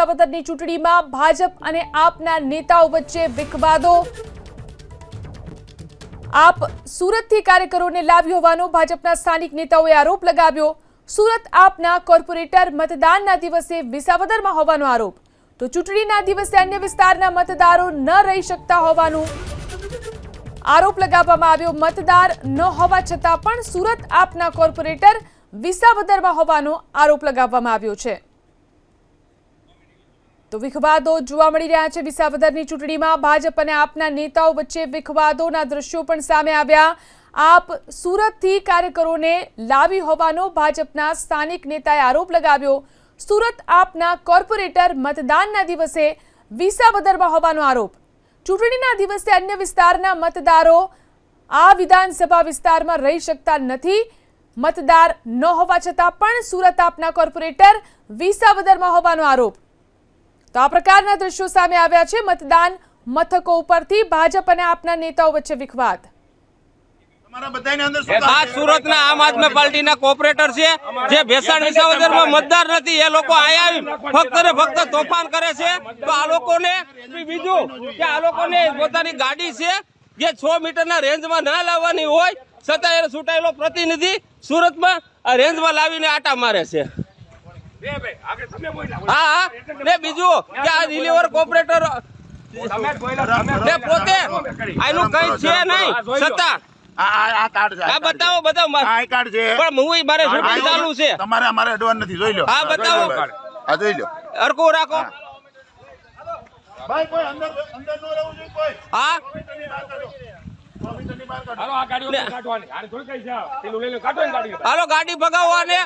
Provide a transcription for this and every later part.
વિસાવદરની ચૂંટણીમાં ભાજપ અને આપના નેતાઓ વચ્ચે વિખવાદો. આપ સુરતથી કાર્યકરોને લાવ્યો હોવાનો ભાજપના સ્થાનિક નેતાઓએ આરોપ લગાવ્યો. સુરત આપના કોર્પોરેટર મતદાનના દિવસે વિસાવદરમાં હોવાનો આરોપ. તો ચૂંટણીના દિવસે અન્ય વિસ્તારના મતદારો ન રહી શકતા હોવાનું આરોપ લગાવવામાં આવ્યો. મતદાર ન હોવા છતાં પણ સુરત આપના કોર્પોરેટર વિસાવદરમાં હોવાનો આરોપ લગાવવામાં આવ્યો છે. તો વિખવાદો જોવા મળી રહ્યા છે. વિસાવદરની ચૂંટણીમાં ભાજપ અને આપના નેતાઓ વચ્ચે વિખવાદોના દ્રશ્યો પણ સામે આવ્યા. આપ સુરતથી કાર્યકરોને લાવી હોવાનો ભાજપના સ્થાનિક નેતાએ આરોપ લગાવ્યો. સુરત આપના કોર્પોરેટર મતદાનના દિવસે વિસાવદરમાં હોવાનો આરોપ. ચૂંટણીના દિવસે અન્ય વિસ્તારના મતદારો આ વિધાનસભા વિસ્તારમાં રહી શકતા નથી. મતદાર ન હોવા છતાં પણ સુરત આપના કોર્પોરેટર વિસાવદરમાં હોવાનો આરોપ. તો આ પ્રકારના દ્રશ્યો સામે આવ્યા છે. મતદાન મથકો ઉપરથી ભાજપ અને આપના નેતાઓ વચ્ચે વિખવાદ. તમારા બધાયને અંદર શું આ સુરતના આમ આદમી પાર્ટીના કોર્પોરેટર છે. જે ભેસાણ વિસાવદરમાં મતદાર નથી એ લોકો અહીંયા આવી ફક્ત ને ફક્ત તોફાન કરે છે. તો આ લોકોને બીજું કે આ લોકોને પોતાની ગાડી છે જે છ મીટરના રેન્જમાં ના લાવવાની હોય છતાં એ ચૂંટાયેલો પ્રતિનિધિ સુરતમાં આ રેન્જમાં લાવીને આટા મારે છે. હા હા. ને બીજું કે આ રિલીવર કોપરેટર પોતે. આનું કઈ છે નહીં. છતાં બતાવો બતાવો પણ હું મારે ચાલુ છે. તમારે અમારે અડવાનું નથી જોઈ લો. હા, બતાવો. હા જોઈ લો. હરકું રાખો. ભાઈ કોઈ અંદર અંદર ન રહેવું જોઈએ કોઈ. હા? હાલો ને ગાડી હાલો ગાડી ભગાવો અને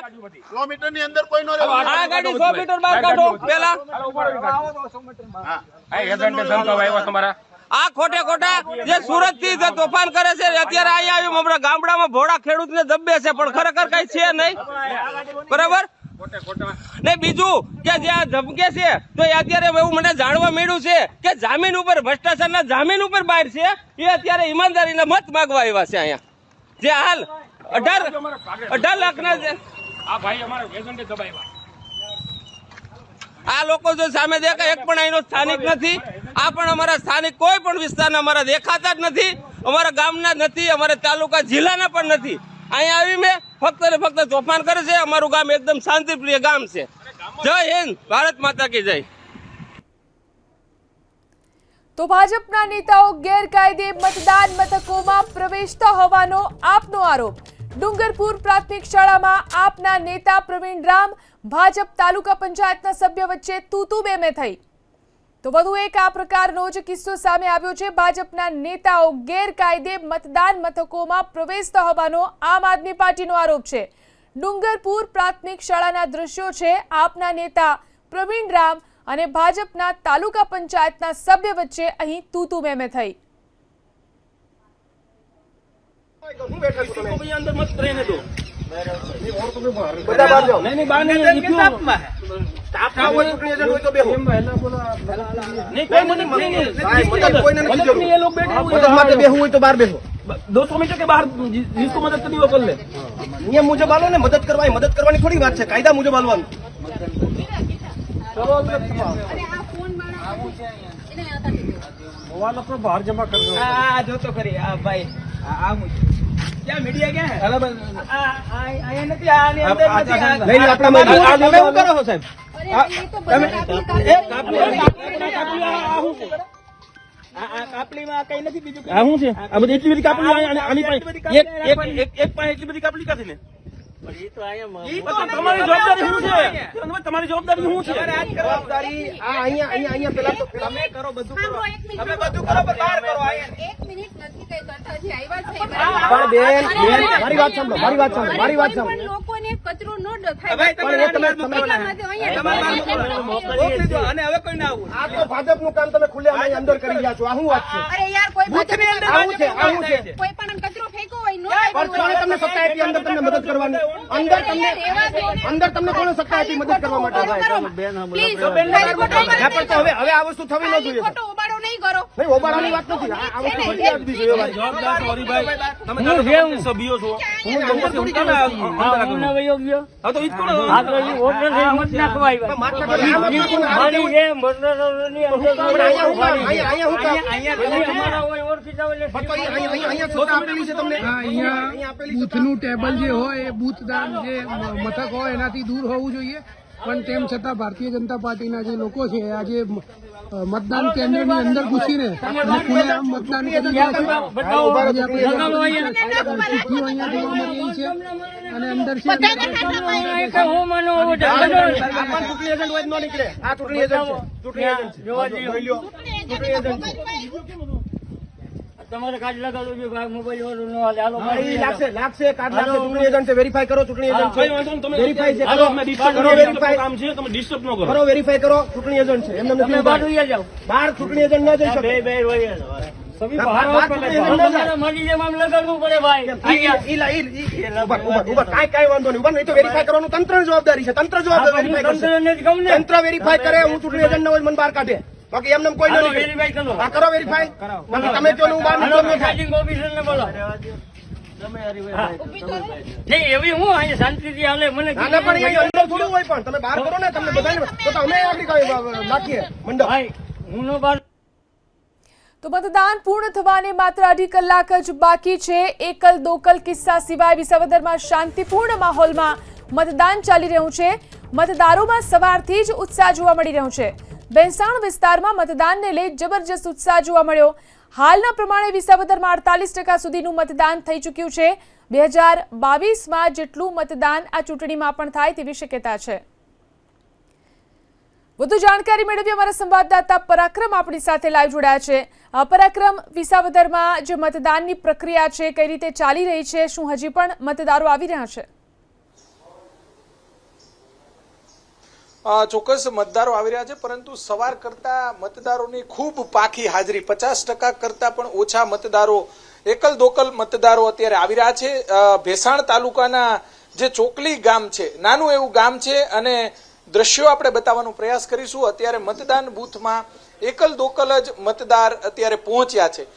સો મીટરની અંદર કોઈ ન આ ગાડી સો મીટર બહાર કાઢો પેલા. તમારા? આ ખોટે ખોટા જે સુરતથી જે તોફાન કરે છે અત્યારે અહીંયા આવ્યું. હમણાં ગામડામાં ભોળા ખેડૂત ને દબે છે પણ ખરેખર કઈ છે નહીં. બરાબર? ને બીજું કે જે આ ધમકે છે તો એ અત્યારે એવું મને જાણવા મળ્યું છે કે જામીન ઉપર ભ્રષ્ટાચારના જામીન ઉપર બહાર છે એ અત્યારે ઈમાનદારીના મત માગવા આવ્યા છે અહીંયા. જે હાલ અઢાર અઢાર લાખના છે આ ભાઈ અમારા એજન્ટે દબાવ્યા આ લોકો જો સામે દેખાય એક પણ અહીંનો સ્થાનિક નથી. આ પણ અમારા સ્થાનિક કોઈ પણ વિસ્તારના અમારા દેખાતા જ નથી. અમારા ગામના નથી અમારા તાલુકા જિલ્લાના પણ નથી. અહીંયા આવી મેં ફક્ત ને ફક્ત તોફાન કરે છે. અમારું ગામ એકદમ શાંતિપ્રિય ગામ છે. જય હિન્દ. ભારત માતા કી જય. તો ભાજપના નેતાઓ ગેરકાયદે મતદાન મથકોમાં પ્રવેશતા હોવાનો આપનો આરોપ. ડુંગરપુર પ્રાથમિક શાળામાં આપના નેતા પ્રવીણ રામ ભાજપ તાલુકા પંચાયતના સભ્ય વચ્ચે તૂતુ બેમે થઈ. તો વધુ એક આ પ્રકારનો જ કિસ્સો સામે આવ્યો છે. ભાજપના નેતાઓ ગેરકાયદે મતદાન મથકોમાં પ્રવેશતા હોવાનો આમ આદમી પાર્ટીનો આરોપ છે. ડુંગરપુર પ્રાથમિક શાળાના દ્રશ્યો છે. આપના નેતા પ્રવીણ રામ અને ભાજપના તાલુકા પંચાયતના સભ્ય વચ્ચે અહીં તૂતુ મેમે થઈ. બહાર જાઓ. નહીં બહાર નહીં તાપમાં તાપ તો મદદ કરી વો કર મુજબ આલો ને મદદ કરવા મદદ કરવાની થોડી વાત છે. કાયદા મુજબ આલવાનું. મોબાઈલ આપણો બહાર જમા કરજો તો જોતો ખરી. હા ભાઈ. આ મુજબ ક્યાં મીડિયા ક્યાં છે આ બધી એટલી બધી કાપલી આની કાપલી કાથી ને તમારી જવાબદારી શું છે? તમારી જવાબદારી શું છે? અહીંયા અહીંયા અહીંયા તમે કરો બધું તમે બધું કરો બહાર પણ બેન બેન મારી વાત સાંભળો મારી વાત સાંભળો મારી વાત સાંભળો. લોકોને કચરો ન થાય. તમે તમે તમે અને હવે કોઈ ના આવું આ તો ભાજપનું કામ તમે ખુલ્લે આમ અંદર કરી રહ્યા છો આ શું વાત છે? અરે યાર કોઈ બૂથની અંદર આવું છે આવું છે. કોઈ પણ કચરો ફેંકો હોય નો પણ કોણે તમને સત્તા આપી? અંદર તમને મદદ કરવાની. અંદર તમને અંદર તમને કોણે સત્તા આપી મદદ કરવા માટે? પ્લીઝ ના, પણ તો હવે હવે આ વસ્તુ થવી ન જોઈએ. નહીં ઓબાળાની વાત નથી. આ વસ્તુ બધી આદમી છે. એ જવાબદાર છો હરિભાઈ તમે હું સભ્યો છો. હું તમને થોડી કેમ છું. વયો ગયો. હા તો ઈ જ આ તો ઈ ઓર્ડર છે મત નાખવા આવ્યા. માટલા કરી આમાં ઈ નાખો ને, આમાં મારી કેવું? છે, મતદારોની અંદર અહીંયા હું? અહીંયા- તમે હોય ઓળખીતા હોય તો અહીંયા- અહીંયા- અહીંયા છૂટ આપેલી છે તમને? અહીંયા આપેલી છે બૂથનું ટેબલ જે હોય એ બૂથદાન જે મથક હોય એનાથી દૂર હોવું જોઈએ. પણ તેમ છતાં ભારતીય જનતા પાર્ટીના જે લોકો છે આજે મતદાન કેન્દ્રની અંદર ઘૂસીને ખુલ્લેઆમ મતદાન કરી રહ્યા છે. અને અંદર છે એજન્ટ ચૂંટણી એજન્ટ તમારે કાર્ડ લગાડવું છે ભાઈ મોબાઈલ વાળું ન હાલે. હાલો ભાઈ લાગશે લાગશે કાર્ડ લાગશે. ચૂંટણી એજન્ટ છે વેરીફાઈ કરો ચૂંટણી એજન્ટ કઈ છે. વાંધો નહીં, તમે વેરીફાઈ છે હાલો, અમે ડિસ્ટર્બ કરો વેરીફાઈ કામ છે તમે ડિસ્ટર્બ ન કરો. કરો વેરીફાઈ કરો ચૂંટણી એજન્ટ છે. એમને નથી તમે ઊભા. બાજુએ જાઓ. બહાર ચૂંટણી એજન્ટ ન જઈ બે શકે. બે હોય સભી બહાર બહાર મારી જેમ આમ લગાડવું પડે ભાઈ. ઈ- ઈ- ઈ- ઈ- ઈ- ઊભા, ઊભા, ઊભા. કાંઈ કાંઈ વાંધો નહીં. ઊભા નહીં તો વેરીફાઈ કરવાનું તંત્રની જવાબદારી છે. તંત્ર જવાબદાર તંત્ર વેરીફાઈ કરે હું ચૂંટણી એજન્ટ ન હોય મને બહાર કાઢે. બાકી એમને કોઈ કરો. હા કરો વેરીફાઈ બાકી તમે કહો હું બહાર હાલો, નીકળું. નહીં થાય. presiding officer ને બોલો. એવી હું અહીંયા શાંતિથી હાલે મને ના, ના, પણ અંદર થોડું હોય પણ. તમે બહાર કરો ને તમને બધાને. તો તમે આગળ નાખીએ મંડપ. હું નો બાર તો મતદાન પૂર્ણ થવાને માત્ર અઢી કલાક જ બાકી છે. એકલ દોકલ કિસ્સા સિવાય વિસાવદરમાં શાંતિપૂર્ણ માહોલમાં મતદાન ચાલી રહ્યું છે. મતદારોમાં સવારથી જ ઉત્સાહ જોવા મળી રહ્યો છે. બેંસાણ વિસ્તારમાં મતદાનને લઈ જબરજસ્ત ઉત્સાહ જોવા મળ્યો. હાલના પ્રમાણે વિસાવદરમાં અડતાલીસ ટકા સુધીનું મતદાન થઈ ચૂક્યું છે. બે હજાર બાવીસમાં જેટલું મતદાન આ ચૂંટણીમાં પણ થાય તેવી શક્યતા છે. વધુ જાણકારી મેળવી અમારા સંવાદદાતા પરાક્રમ આપણી સાથે લાઈવ જોડાયા છે. પરાક્રમ, વિસાવદરમાં જે મતદાનની પ્રક્રિયા છે, કઈ રીતે ચાલી રહી છે, શું હજી પણ મતદારો આવી રહ્યા છે? ચોક્કસ મતદારો આવી રહ્યા છે, પરંતુ સવાર કરતા મતદારોની ખૂબ પાકી હાજરી. પચાસ ટકા કરતા પણ ઓછા મતદારો એકલ દોકલ મતદારો અત્યારે આવી રહ્યા છે. ભેસાણ તાલુકાના જે ચોકલી ગામ છે, નાનું એવું ગામ છે, અને દ્રશ્યો આપણે બતાવવાનો પ્રયાસ કરીશું. અત્યારે મતદાન બૂથમાં એકલ દોકલ જ મતદાર અત્યારે પહોંચ્યા છે.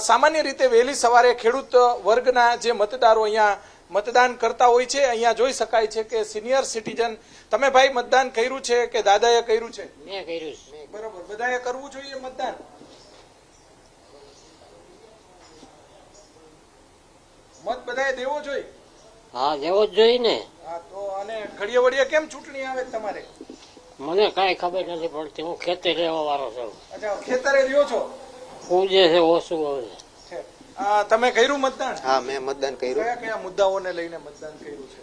સામાન્ય રીતે વહેલી સવારે ખેડૂત વર્ગના જે મતદારો અહીંયા મતદાન કરતા હોય છે અહીંયા જોઈ શકાય છે કે સિનિયર સિટીઝન તમે ભાઈ મતદાન કર્યું છે કે દાદાએ કર્યું છે? મેં કર્યું છે. બરોબર બધાએ કરવું જોઈએ મતદાન? મત બધાએ દેવો જોઈએ? હા દેવો જ જોઈએ ને. હા તો અને ઘડીએ વડીએ કેમ ચૂંટણી આવે તમારે? મને કાંઈ ખબર નથી પડતી હું ખેતરે રહેવા વાળો છું. અચ્છા ખેતરે રહ્યો છો? હું જે છે ઓછું હવે છે. આ, તમે કર્યું મતદાન? હા મેં મતદાન કર્યું. કયા કયા મુદ્દાઓને લઈને મતદાન કર્યું છે?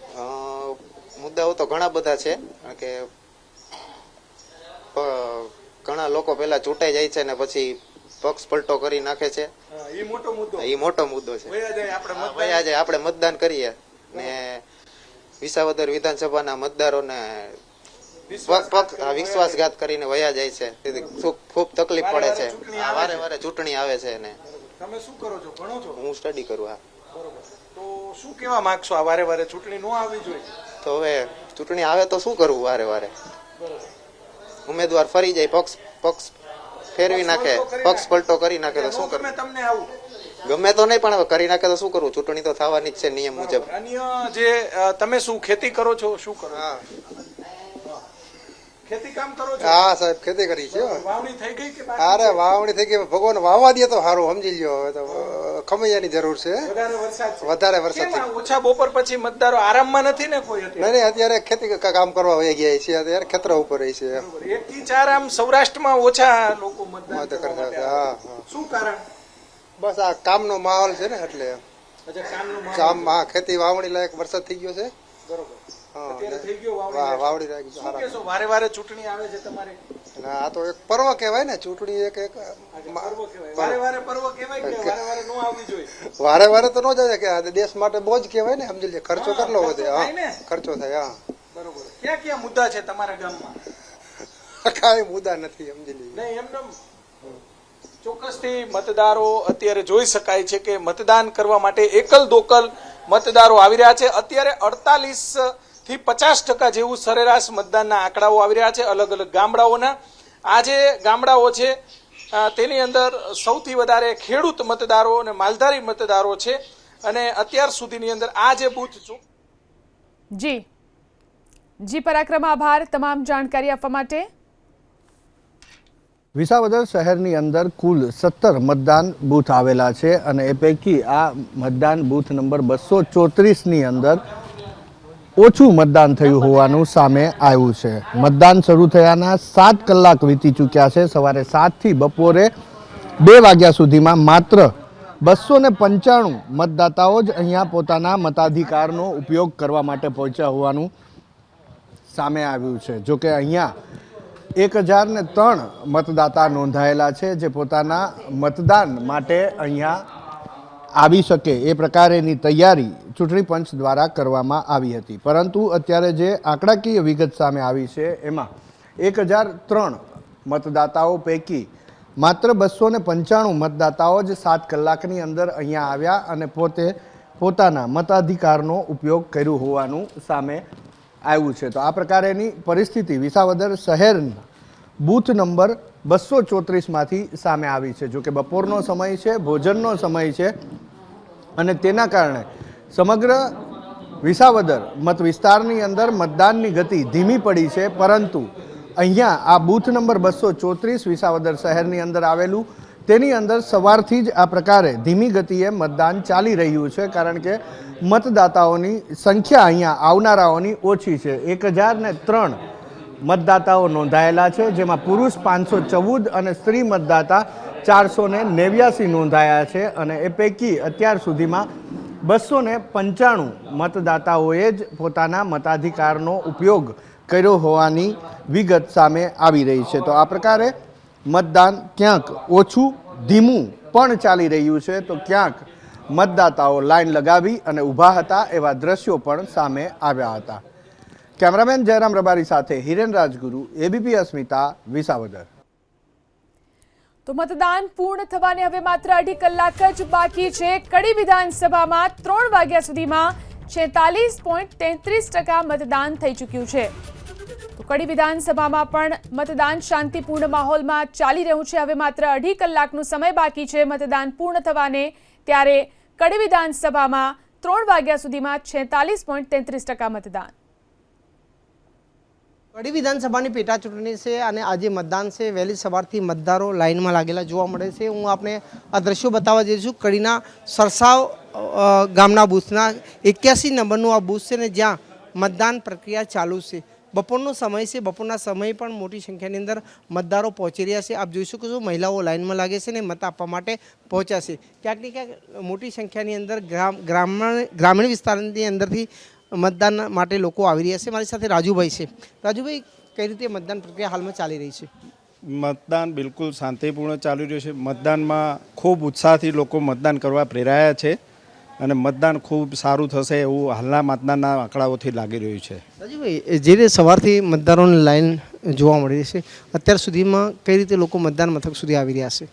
મુદ્દાઓ તો ઘણા બધા છે કારણ કે ઘણા લોકો પહેલા ચૂંટાઈ જાય છે ને પછી પક્ષ પલટો કરી નાખે છે. એ મોટો મુદ્દો. એ મોટો મુદ્દો છે. આજે આપણે મતદાન. કરીએ. ને વિસાવદર વિધાનસભાના મતદારોને વિશ્વાસઘાત કરીને વયા જાય છે. ખૂબ ખૂબ તકલીફ પડે છે. વારે વારે ચૂંટણી આવે છે ને તમે શું કરો છો? ભણો છો? હું સ્ટડી કરું હા. બરોબર. તો શું કેવા માંગશો આ વારે વારે? ચૂંટણી ન આવવી જોઈએ. તો હવે ચૂંટણી આવે તો શું કરવું વારે વારે? ઉમેદવાર ફરી જાય પક્ષ પક્ષ ફેરવી નાખે પક્ષ પલટો કરી નાખે તો શું કરવું? તમને આવું. ગમે તો નહીં પણ હવે કરી નાખે તો શું કરવું? ચૂંટણી તો થવાની જ છે નિયમ મુજબ. અન્ય જે તમે શું ખેતી કરો છો શું કરો હા. ખેતી કામ કરો છો? હા સાહેબ ખેતી કરી છે વાવણી થઈ ગઈ કે અરે વાવણી થઈ ગઈ. ભગવાન વાવવા દે તો સારું સમજી લ્યો. હવે તો ખમૈયાની જરૂર છે. વધારે વરસાદ ઓછા બપોર પછી મતદારો આરામમાં નથી ને કોઈ નહીં નહીં અત્યારે ખેતી કામ કરવા વહી ગયા છે. અત્યારે ખેતર ઉપર રહી છે. એક થી ચાર આમ સૌરાષ્ટ્રમાં ઓછા લોકો મતદાન કરતા. હા શું કારણ? બસ આ કામનો માહોલ છે ને એટલે. કામ હા ખેતી વાવણી લાયક વરસાદ થઈ ગયો છે. બરોબર. અત્યારે થઈ ગયો વાહ, વાવણી વાવણી શું કહેશો વારે વારે ચૂંટણી આવે છે તમારે? આ તો એક પર્વ કહેવાય ને ચૂંટણી એક એક પર્વ કહેવાય. વારે વારે પર્વ કહેવાય કે વારે વારે નો આવવી જોઈએ? વારે વારે તો ન જાય કે દેશ માટે બોજ કહેવાય ને સમજી લે ખર્ચો કેટલો વધે હા ખર્ચો થાય હા. બરોબર. ક્યાં ક્યાં મુદ્દા છે તમારા ગામમાં? કાંઈ મુદ્દા નથી સમજી લે. નહીં એમને ચોક્કસથી મતદારો અત્યારે જોઈ શકાય છે કે મતદાન કરવા માટે એકલ દોકલ મતદારો આવી રહ્યા છે. અત્યારે અડતાલીસ થી પચાસ ટકા જેવું સરેરાશ મતદાનના આંકડાઓ આવી રહ્યા છે અલગ અલગ ગામડાઓના. આ જે ગામડાઓ છે તેની અંદર સૌથી વધારે ખેડૂત મતદારો અને માલધારી મતદારો છે. અને અત્યાર સુધીની અંદર આ જે બૂથ છું જી. જી પરાક્રમ આભાર. તમામ જાણકારી આપવા માટે. વિસાવદર શહેરની અંદર કુલ સત્તર મતદાન બૂથ આવેલા છે અને એ પૈકી આ મતદાન બૂથ નંબર બસો ચોત્રીસની અંદર ઓછું મતદાન થયું હોવાનું સામે આવ્યું છે. મતદાન શરૂ થયાના સાત કલાક વીતી ચૂક્યા છે. સવારે સાતથી બપોરે બે વાગ્યા સુધીમાં માત્ર બસો ને પંચાણું મતદાતાઓ જ અહીંયા પોતાના મતાધિકારનો ઉપયોગ કરવા માટે પહોંચ્યા હોવાનું સામે આવ્યું છે. જોકે અહીંયા એક હજાર ને ત્રણ મતદાતા નોંધાયેલા છે જે પોતાના મતદાન માટે અહીંયા આવી શકે એ પ્રકારેની તૈયારી ચૂંટણી પંચ દ્વારા કરવામાં આવી હતી. પરંતુ અત્યારે જે આંકડાકીય વિગત સામે આવી છે, એમાં એક હજાર ત્રણ મતદાતાઓ પૈકી માત્ર બસો ને પંચાણું મતદાતાઓ જ સાત કલાકની અંદર અહીંયા આવ્યા અને પોતે પોતાના મતાધિકારનો ઉપયોગ કર્યો હોવાનું સામે આવ્યું છે. તો આ પ્રકારેની પરિસ્થિતિ વિસાવદર શહેરના બૂથ નંબર બસો ચોત્રીસમાંથી સામે આવી છે. જોકે બપોરનો સમય છે, ભોજનનો સમય છે અને તેના કારણે સમગ્ર વિસાવદર મત વિસ્તારની અંદર મતદાનની ગતિ ધીમી પડી છે, પરંતુ અહીંયા આ બૂથ નંબર બસો ચોત્રીસ વિસાવદર શહેરની અંદર આવેલું, તેની અંદર સવારથી જ આ પ્રકારે ધીમી ગતિએ મતદાન ચાલી રહ્યું છે, કારણ કે મતદાતાઓની સંખ્યા અહીંયા આવનારાઓની ઓછી છે. એક હજારને ત્રણ મતદાતાઓ નોંધાયેલા છે, જેમાં પુરુષ પાંચસો ચૌદ અને સ્ત્રી મતદાતા ચારસો ને નેવ્યાસી નોંધાયા છે અને એ પૈકી અત્યાર સુધીમાં બસો ને પંચાણું મતદાતાઓએ જ પોતાના મતાધિકારનો ઉપયોગ કર્યો હોવાની વિગત સામે આવી રહી છે. તો આ પ્રકારે મતદાન ક્યાંક ઓછું, ધીમું પણ ચાલી રહ્યું છે. તો ક્યાંક મતદાતાઓ લાઈન લગાવી અને ઊભા હતા એવા દ્રશ્યો પણ સામે આવ્યા હતા. કેમેરામેન જયરામ રબારી સાથે હિરેન રાજગુરુ, એબીપી અસ્મિતા, વિસાવદર. તો મતદાન પૂર્ણ થવાને હવે માત્ર અઢી કલાક જ બાકી છે. કડી વિધાનસભામાં ત્રણ વાગ્યા સુધીમાં છેતાલીસ પોઈન્ટ તેત્રીસ ટકા મતદાન થઈ ચૂક્યું છે. તો કડી વિધાનસભામાં પણ મતદાન શાંતિપૂર્ણ માહોલમાં ચાલી રહ્યું છે. હવે માત્ર અઢી કલાકનો સમય બાકી છે મતદાન પૂર્ણ થવાને. ત્યારે કડી વિધાનસભામાં ત્રણ વાગ્યા સુધીમાં છેતાલીસ પોઈન્ટ તેત્રીસ ટકા મતદાન. કડી વિધાનસભાની પેટા ચૂંટણી છે અને આજે મતદાન છે. વહેલી સવારથી મતદારો લાઇનમાં લાગેલા જોવા મળે છે. હું આપને આ દ્રશ્યો બતાવવા જઈ છું. કડીના સરસાવ ગામના બૂથના એક્યાસી નંબરનું આ બૂથ છે ને જ્યાં મતદાન પ્રક્રિયા ચાલુ છે. બપોરનો સમય છે. બપોરના સમય પણ મોટી સંખ્યાની અંદર મતદારો પહોંચી રહ્યા છે. આપ જોઈ શકો છો, મહિલાઓ લાઇનમાં લાગે છે ને મત આપવા માટે પહોંચ્યા છે. ક્યાંક ને ક્યાંક મોટી સંખ્યાની અંદર ગ્રામ, ગ્રામીણ ગ્રામીણ વિસ્તારની અંદરથી મતદાન માટે લોકો આવી રહ્યા છે. મારી સાથે રાજુભાઈ છે. રાજુભાઈ કઈ રીતે મતદાન પ્રક્રિયા હાલમાં ચાલી રહી છે? મતદાન બિલકુલ શાંતિપૂર્ણ ચાલી રહ્યું છે. મતદાનમાં ખૂબ ઉત્સાહથી લોકો મતદાન કરવા પ્રેરાયા છે અને મતદાન ખૂબ સારું થશે એવું હાલના મતદાનના આંકડાઓથી લાગી રહ્યું છે. રાજુભાઈ જે રીતે સવારથી મતદારોની લાઈન જોવા મળી રહી છે અત્યાર સુધીમાં કઈ રીતે લોકો મતદાન મથક સુધી આવી રહ્યા છે?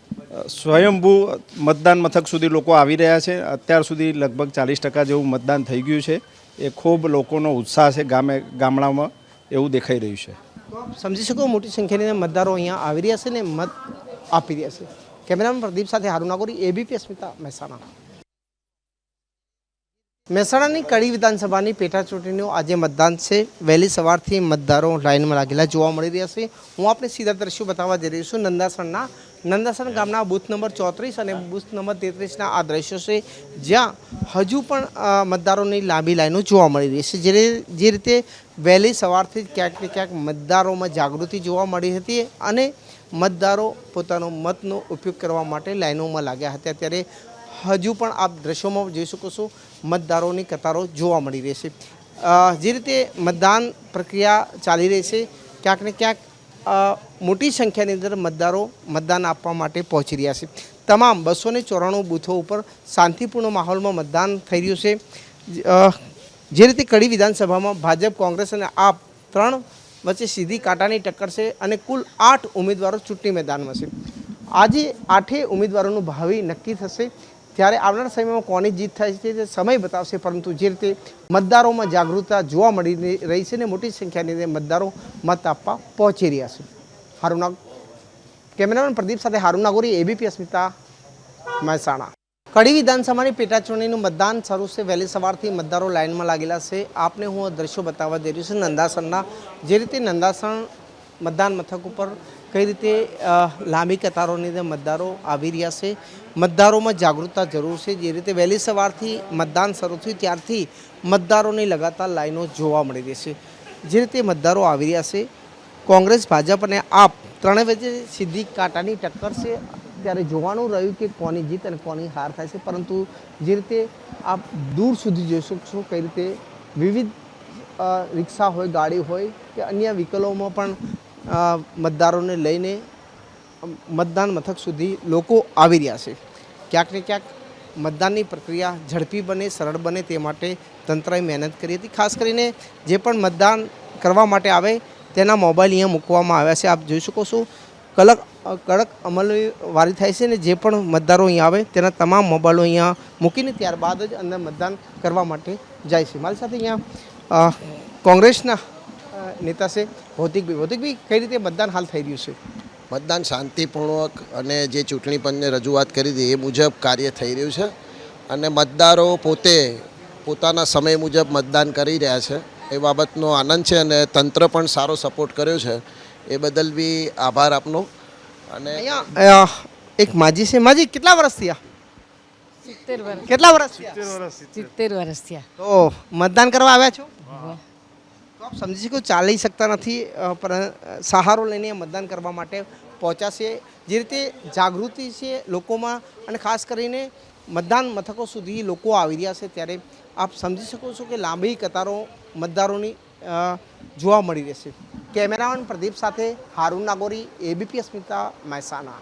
સ્વયંભૂ મતદાન મથક સુધી લોકો આવી રહ્યા છે. અત્યાર સુધી લગભગ ચાલીસ ટકા જેવું મતદાન થઈ ગયું છે. એ ખૂબ લોકોનો ઉત્સાહ છે ગામે, ગામડામાં એવું દેખાઈ રહ્યું છે. સમજી શકો મોટી સંખ્યાની મતદારો અહીંયા આવી રહ્યા છે ને મત આપી રહ્યા છે. કેમેરામેન પ્રદીપ સાથે હારું નાગોરી એબીપી અસ્મિતા, મહેસાણા. મહેસાણાની કડી વિધાનસભાની પેટા આજે મતદાન છે. વહેલી સવારથી મતદારો લાઇનમાં લાગેલા જોવા મળી રહ્યા છે. હું આપણે સીધા દ્રશ્યો બતાવવા જઈ રહ્યો છું નંદાસણના નંદાસણ ગામના બૂથ નંબર ચોત્રીસ અને બૂથ નંબર તેત્રીસના આ દ્રશ્યો છે, જ્યાં હજુ પણ મતદારોની લાંબી લાઈનો જોવા મળી રહી છે. જે જે રીતે વહેલી સવારથી જ ક્યાંક ને ક્યાંક મતદારોમાં જાગૃતિ જોવા મળી હતી અને મતદારો પોતાનો મતનો ઉપયોગ કરવા માટે લાઈનોમાં લાગ્યા હતા. ત્યારે હજુ પણ આપ દ્રશ્યોમાં જોઈ શકો છો, મતદારોની કતારો જોવા મળી રહી છે. જે રીતે મતદાન પ્રક્રિયા ચાલી રહી છે, ક્યાંક ને ક્યાંક મોટી સંખ્યાની અંદર મતદારો મતદાન આપવા માટે પહોંચી રહ્યા છે. તમામ બસો ને ચોરાણું બૂથો ઉપર શાંતિપૂર્ણ માહોલમાં મતદાન થઈ રહ્યું છે. જે રીતે કડી વિધાનસભામાં ભાજપ, કોંગ્રેસ અને આપ ત્રણ વચ્ચે સીધી કાંટાની ટક્કર છે અને કુલ આઠ ઉમેદવારો ચૂંટણી મેદાનમાં છે. આજે આઠે ઉમેદવારોનું ભાવિ નક્કી થશે. ત્યારે આવનારા સમયમાં કોની જીત થાય છે તે સમય બતાવશે, પરંતુ જે રીતે મતદારોમાં જાગૃતતા જોવા મળી રહી છે ને મોટી સંખ્યાની મતદારો મત આપવા પહોંચી રહ્યા છે. હારુના કેમેરામેન પ્રદીપ સાથે હારૂન નાગોરી એબીપી અસ્મિતા, મહેસાણા. કડી વિધાનસભાની પેટાચૂંટણીનું મતદાન શરૂ છે. વહેલી સવારથી મતદારો લાઇનમાં લાગેલા છે. આપને હું આ દ્રશ્યો બતાવવા જઈ રહ્યું છું નંદાસણના જે રીતે નંદાસણ મતદાન મથક ઉપર કઈ રીતે લાંબી કતારોની અંદર મતદારો આવી રહ્યા છે? મતદારોમાં જાગૃતતા જરૂર છે. જે રીતે વહેલી સવારથી મતદાન શરૂ થયું, ત્યારથી મતદારોની લગાતાર લાઈનો જોવા મળી રહી છે. જે રીતે મતદારો આવી રહ્યા છે, કોંગ્રેસ, ભાજપ અને આપ ત્રણેય વચ્ચે સીધી કાંટાની ટક્કર છે. ત્યારે જોવાનું રહ્યું કે કોની જીત અને કોની હાર થાય છે. પરંતુ જે રીતે આપ દૂર સુધી જોઈ શકશો કઈ રીતે વિવિધ રિક્ષા હોય, ગાડી હોય કે અન્ય વ્હીકલોમાં પણ મતદારોને લઈને મતદાન મથક સુધી લોકો આવી રહ્યા છે. ક્યાંક ને ક્યાંક મતદાનની પ્રક્રિયા ઝડપી બને, સરળ બને તે માટે તંત્રએ મહેનત કરી હતી. ખાસ કરીને જે પણ મતદાન કરવા માટે આવે તેના મોબાઈલ અહીંયા મૂકવામાં આવ્યા છે. આપ જોઈ શકો છો, કલક, કડક અમલવારી થાય છે ને જે પણ મતદારો અહીંયા આવે તેના તમામ મોબાઈલો અહીંયા મૂકીને ત્યારબાદ જ અંદર મતદાન કરવા માટે જાય છે. મારી સાથે અહીંયા કોંગ્રેસના નેતા છે. ભૌતિકભાઈ ભૌતિકભાઈ કઈ રીતે મતદાન હાલ થઈ રહ્યું છે? મતદાન શાંતિપૂર્વક અને જે ચૂંટણી પંચને રજૂઆત કરી હતી એ મુજબ કાર્ય થઈ રહ્યું છે અને મતદારો પોતે પોતાના સમય મુજબ મતદાન કરી રહ્યા છે. એ બાબતનો આનંદ છે અને તંત્ર પણ સારો સપોર્ટ કર્યો છે. એ બદલ બી આભાર આપનો. અને અહીંયા એક માજી છે. માજી કેટલા વર્ષ થયા? કેટલા વર્ષ સિત્તેર વર્ષ સિત્તેર. વર્ષ થયા. તો મતદાન કરવા આવ્યા છો? તો આપ સમજી શકો, ચાલી શકતા નથી સહારો લઈને મતદાન કરવા માટે પહોંચ્યા છે. જે રીતે જાગૃતિ છે લોકોમાં અને ખાસ કરીને મતદાન મથકો સુધી લોકો આવી રહ્યા છે, ત્યારે આપ સમજી શકો છો કે લાંબી કતારો મતદારોની જોવા મળી રહેશે કેમેરામેન પ્રદીપ સાથે હારૂન નાગોરી, એબીપી અસ્મિતા, મહેસાણા.